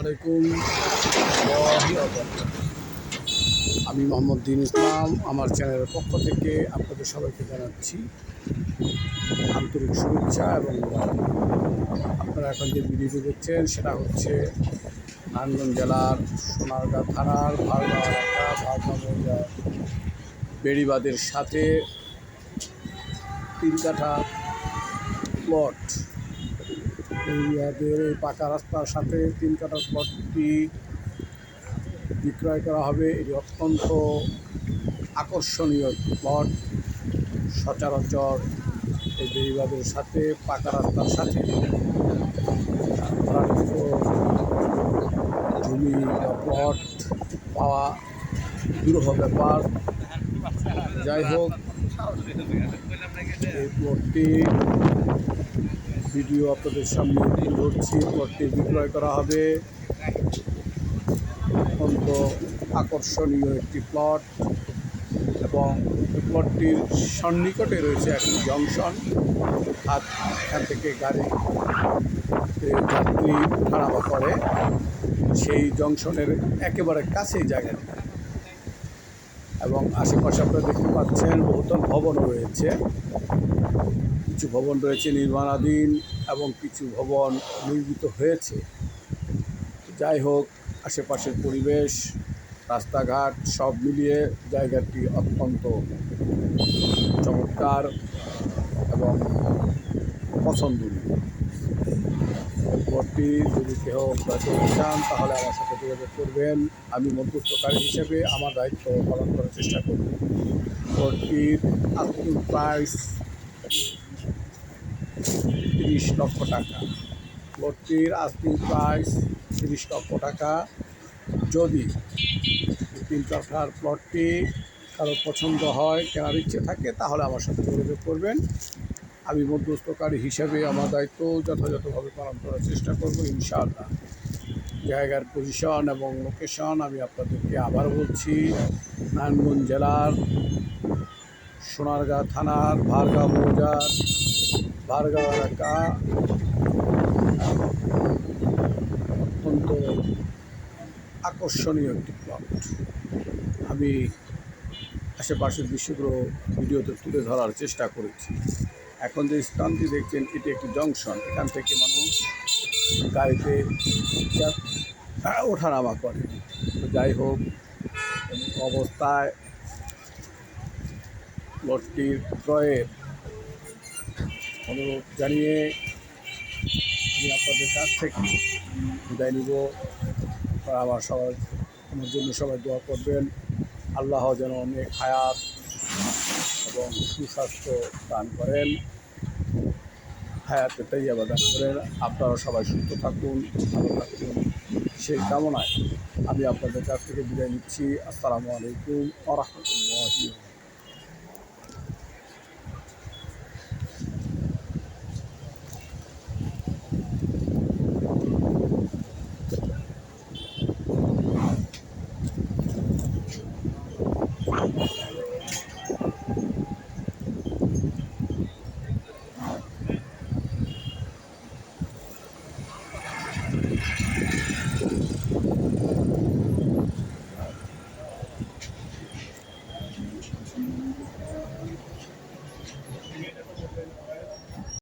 আলাইকুম। আমি মোহাম্মদ দিন ইসলাম, আমার চ্যানেলের পক্ষ থেকে আপনাদের সবাইকে জানাচ্ছি আন্তরিক শুভেচ্ছা এবং আপনারা এখন যে ভিডিওটি দেখছেন, সেটা হচ্ছে নারায়ণগঞ্জ জেলার সোনারগাঁ থানার ভারগাঁও এলাকা মৌজার বেড়িবাদের সাথে তিন কাঠা প্লট এরিয়াদের এই পাকা রাস্তার সাথে তিন কাটার প্লটটি বিক্রয় করা হবে। এটি অত্যন্ত আকর্ষণীয় প্লট সচরাচর এই বেড়িবাদের সাথে, পাকা রাস্তার সাথে জমি বা প্লট পাওয়া দুরূহ ব্যাপার। যাই হোক, এই প্লটটি ভিডিও আপনাদের সামনে তুলে ধরছি। প্লটটি বিক্রয় করা হবে। অত্যন্ত আকর্ষণীয় একটি প্লট এবং প্লটটির সন্নিকটে রয়েছে একটি জংশন আর এখান থেকে গাড়ি যাত্রী ওঠানামা করে। সেই জংশনের একেবারে কাছেই জায়গাটি। এবং আশেপাশে আপনারা দেখতে পাচ্ছেন বহুতল ভবনও রয়েছে। কিছু ভবন রয়েছে নির্মাণাধীন এবং কিছু ভবন নির্মিত হয়েছে। যাই হোক, আশেপাশের পরিবেশ, রাস্তাঘাট সব মিলিয়ে জায়গাটি অত্যন্ত চমৎকার এবং পছন্দনীয়। পরটি যদি কেউ করতে চান, তাহলে আমার সাথে যোগাযোগ করবেন। আমি মধ্যস্থকারী হিসেবে আমার দায়িত্ব পালন করার চেষ্টা করব। পরটির আস্কিং প্রাইস তিরিশ লক্ষ টাকা। প্লটটির আস্কিং প্রাইস তিরিশ লক্ষ টাকা। যদি তিন কাঠার প্লটটি কারও পছন্দ হয়, কেনার ইচ্ছে থাকে, তাহলে আমার সাথে যোগাযোগ করবেন। আমি মধ্যস্থকারী হিসেবে আমার দায়িত্ব যথাযথভাবে পালন করার চেষ্টা করব, ইনশাআল্লাহ। জায়গার পজিশন এবং লোকেশন আমি আপনাদেরকে আবার বলছি। নারায়ণগঞ্জ জেলার সোনারগাঁ থানার ভারগাঁও মৌজার ভারগাঁও এলাকা অত্যন্ত আকর্ষণীয় একটি প্লট আমি আশেপাশের দৃশ্যগুলো ভিডিওতে তুলে ধরার চেষ্টা করেছি। এখন যে স্থানটি দেখছেন, এটি একটি জংশন। এখান থেকে মানুষ গাড়িতে যা- ওঠানামা করে। যাই হোক অবস্থায় প্লটটির ক্রয়ের অনুরোধ জানিয়ে আমি আপনাদের কাছ থেকে বিদায় নিব। আমার সবাই আমার জন্য সবাই দোয়া করবেন। আল্লাহ যেন অনেক হায়াত এবং সুস্বাস্থ্য দান করেন। হায়াতে আবার দান করেন। আপনারা সবাই সুস্থ থাকুন, ভালো থাকুন। সেই কামনায় আমি আপনাদের কাছ থেকে বিদায় নিচ্ছি। আসসালামু আলাইকুম আ রহমতুল্লাহি